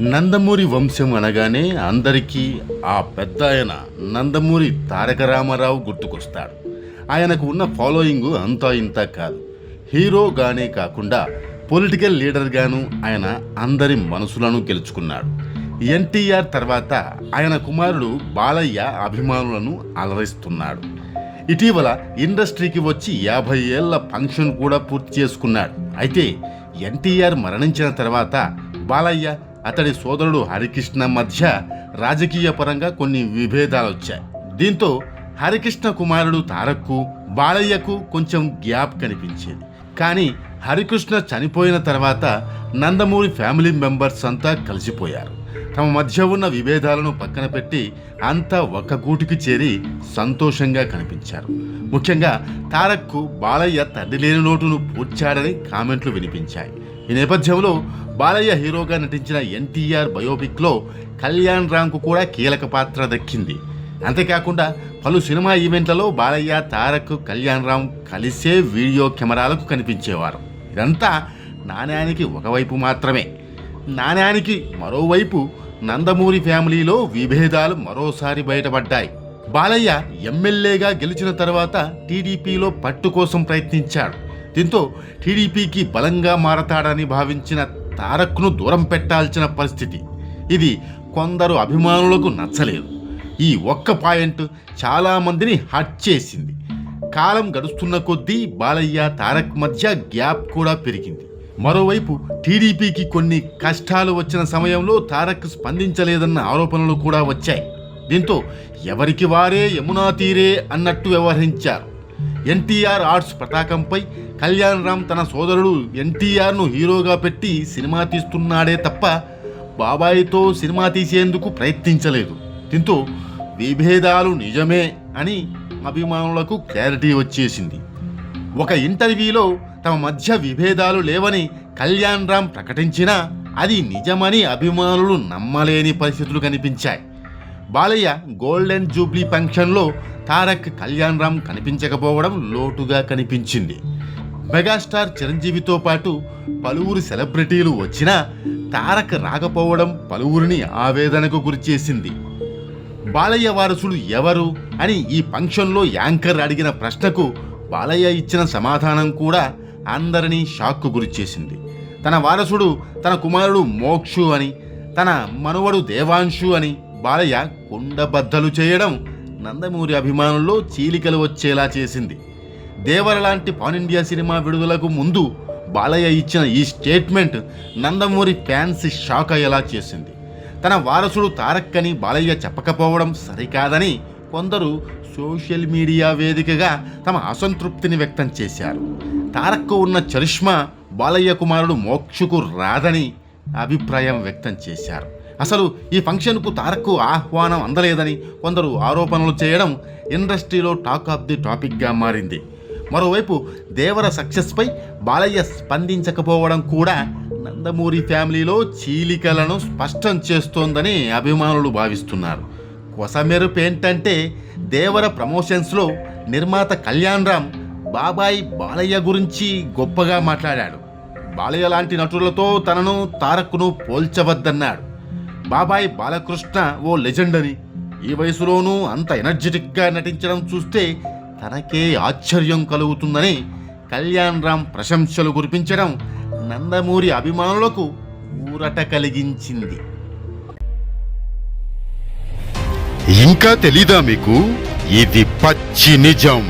నందమూరి వంశం అనగానే అందరికీ ఆ పెద్ద ఆయన నందమూరి తారక రామారావు గుర్తుకొస్తాడు. ఆయనకు ఉన్న ఫాలోయింగ్ అంతా ఇంత కాదు. హీరోగానే కాకుండా పొలిటికల్ లీడర్గాను ఆయన అందరి మనసులను గెలుచుకున్నాడు. ఎన్టీఆర్ తర్వాత ఆయన కుమారుడు బాలయ్య అభిమానులను అలరిస్తున్నాడు. ఇటీవల ఇండస్ట్రీకి వచ్చి యాభై ఏళ్ళ ఫంక్షన్ కూడా పూర్తి చేసుకున్నాడు. అయితే ఎన్టీఆర్ మరణించిన తర్వాత బాలయ్య అతడి సోదరుడు హరికృష్ణ మధ్య రాజకీయ పరంగా కొన్ని విభేదాలు వచ్చాయి దీంతో హరికృష్ణ కుమారుడు తారక్కు బాలయ్యకు కొంచెం గ్యాప్ కనిపించేది. కానీ హరికృష్ణ చనిపోయిన తర్వాత నందమూరి ఫ్యామిలీ మెంబర్స్ అంతా కలిసిపోయారు. తమ మధ్య ఉన్న విభేదాలను పక్కన పెట్టి అంతా ఒక గూటికి చేరి సంతోషంగా కనిపించారు. ముఖ్యంగా తారక్కు బాలయ్య తండ్రి లేని నోటును పూడ్చాడని కామెంట్లు వినిపించాయి. ఈ నేపథ్యంలో బాలయ్య హీరోగా నటించిన ఎన్టీఆర్ బయోపిక్లో కళ్యాణ్ రామ్కు కూడా కీలక పాత్ర దక్కింది. అంతేకాకుండా పలు సినిమా ఈవెంట్లలో బాలయ్య తారక్ కళ్యాణ్ రామ్ కలిసే వీడియో కెమెరాలకు కనిపించేవారు. ఇదంతా నాణ్యానికి ఒకవైపు మాత్రమే. నాణ్యానికి మరోవైపు నందమూరి ఫ్యామిలీలో విభేదాలు మరోసారి బయటపడ్డాయి. బాలయ్య ఎమ్మెల్యేగా గెలిచిన తర్వాత టీడీపీలో పట్టు కోసం ప్రయత్నించాడు. దీంతో టీడీపీకి బలంగా మారతాడని భావించిన తారక్ను దూరం పెట్టాల్సిన పరిస్థితి. ఇది కొందరు అభిమానులకు నచ్చలేదు. ఈ ఒక్క పాయింట్ చాలామందిని హట్ చేసింది. కాలం గడుస్తున్న కొద్దీ బాలయ్య తారక్ మధ్య గ్యాప్ కూడా పెరిగింది. మరోవైపు టీడీపీకి కొన్ని కష్టాలు వచ్చిన సమయంలో తారక్ స్పందించలేదన్న ఆరోపణలు కూడా వచ్చాయి. దీంతో ఎవరికి వారే యమునా తీరే అన్నట్టు వ్యవహరించారు. ఎన్టీఆర్ ఆర్ట్స్ పతాకంపై కళ్యాణ్ రామ్ తన సోదరుడు ఎన్టీఆర్ను హీరోగా పెట్టి సినిమా తీస్తున్నాడే తప్ప బాబాయితో సినిమా తీసేందుకు ప్రయత్నించలేదు. దీంతో విభేదాలు నిజమే అని అభిమానులకు క్లారిటీ వచ్చేసింది. ఒక ఇంటర్వ్యూలో తమ మధ్య విభేదాలు లేవని కళ్యాణ్ రామ్ ప్రకటించినా అది నిజమని అభిమానులు నమ్మలేని పరిస్థితులు కనిపించాయి. బాలయ్య గోల్డెన్ జూబ్లీ ఫంక్షన్లో తారక్ కళ్యాణ్ రామ్ కనిపించకపోవడం లోటుగా కనిపించింది. మెగాస్టార్ చిరంజీవితో పాటు పలువురు సెలబ్రిటీలు వచ్చినా తారక్ రాకపోవడం పలువురిని ఆవేదనకు గురిచేసింది. బాలయ్య వారసుడు ఎవరు అని ఈ ఫంక్షన్లో యాంకర్ అడిగిన ప్రశ్నకు బాలయ్య ఇచ్చిన సమాధానం కూడా అందరినీ షాక్కు గురిచేసింది. తన వారసుడు తన కుమారుడు మోక్షు అని తన మనవడు దేవాంశు అని బాలయ్య కుండబద్దలు చేయడం నందమూరి అభిమానుల్లో చీలికలు వచ్చేలా చేసింది. దేవర లాంటి పాన్ ఇండియా సినిమా విడుదలకు ముందు బాలయ్య ఇచ్చిన ఈ స్టేట్మెంట్ నందమూరి ఫ్యాన్స్ షాక్ అయ్యేలా చేసింది. తన వారసుడు తారక్ అని బాలయ్య చెప్పకపోవడం సరికాదని కొందరు సోషల్ మీడియా వేదికగా తమ అసంతృప్తిని వ్యక్తం చేశారు. తారక్కు ఉన్న చరిష్మా బాలయ్య కుమారుడు మోక్షకు రాదని అభిప్రాయం వ్యక్తం చేశారు. అసలు ఈ ఫంక్షన్కు తారక్కు ఆహ్వానం అందలేదని కొందరు ఆరోపణలు చేయడం ఇండస్ట్రీలో టాక్ ఆఫ్ ది టాపిక్గా మారింది. మరోవైపు దేవర సక్సెస్పై బాలయ్య స్పందించకపోవడం కూడా నందమూరి ఫ్యామిలీలో చీలికలను స్పష్టం చేస్తోందని అభిమానులు భావిస్తున్నారు. కొసమెరుపు ఏంటంటే దేవర ప్రమోషన్స్లో నిర్మాత కళ్యాణ్ రామ్ బాబాయ్ బాలయ్య గురించి గొప్పగా మాట్లాడాడు. బాలయ్య లాంటి నటులతో తనను తారక్ను పోల్చవద్దన్నాడు. బాబాయ్ బాలకృష్ణ ఓ లెజెండ్ అని ఈ వయసులోనూ అంత ఎనర్జెటిక్గా నటించడం చూస్తే తనకే ఆశ్చర్యం కలుగుతుందని కళ్యాణ్ రామ్ ప్రశంసలు కురిపించడం నందమూరి అభిమానులకు ఊరట కలిగించింది. ఇంకా తెలీదా మీకు? ఇది పచ్చి నిజం.